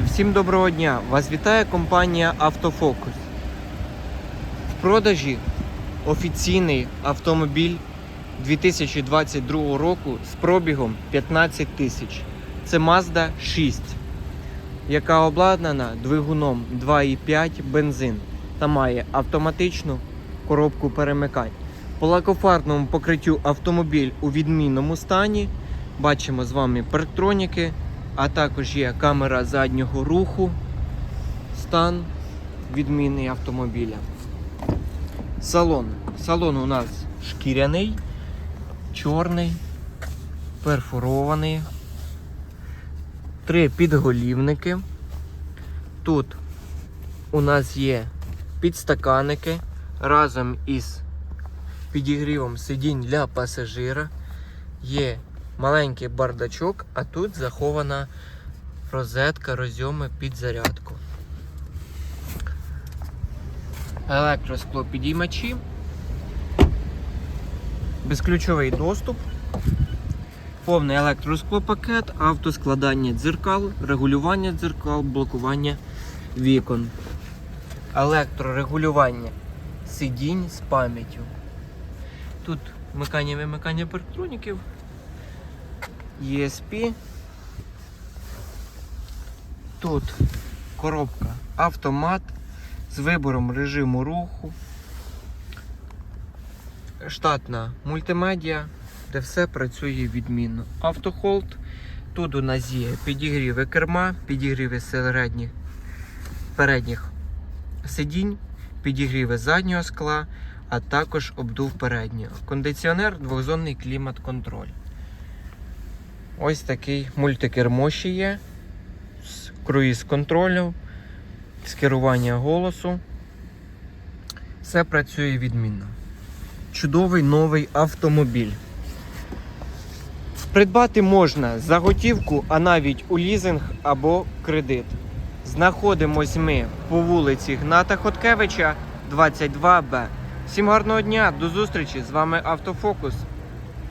Всім доброго дня! Вас вітає компанія Автофокус. В продажі офіційний автомобіль 2022 року з пробігом 15 тисяч. Це Mazda 6, яка обладнана двигуном 2,5 бензин та має автоматичну коробку перемикань. По лакофарному покриттю автомобіль у відмінному стані. Бачимо з вами парктроніки, а також є камера заднього руху, стан відмінний автомобіля. Салон. Салон у нас шкіряний, чорний, перфорований. Три підголівники. Тут у нас є підстаканники разом із підігрівом сидінь для пасажира. Є маленький бардачок, а тут захована розетка розйоми під зарядку. Електросклопідіймачі. Безключовий доступ. Повний електросклопакет, автоскладання дзеркал, регулювання дзеркал, блокування вікон. Електрорегулювання сидінь з пам'яттю. Тут вмикання вимикання парктроніків. ESP. Тут коробка автомат з вибором режиму руху. Штатна мультимедіа, де все працює відмінно. Автохолд. Тут у нас є підігріви керма, підігріви середніх передніх сидінь, підігріви заднього скла, а також обдув переднього. Кондиціонер, двохзонний клімат-контроль. Ось такий мультикермо ще є. З круїз контролю, з керування голосу. Все працює відмінно. Чудовий новий автомобіль. Придбати можна за готівку, а навіть у лізинг або кредит. Знаходимось ми по вулиці Гната Хоткевича, 22Б. Всім гарного дня, до зустрічі! З вами Автофокус.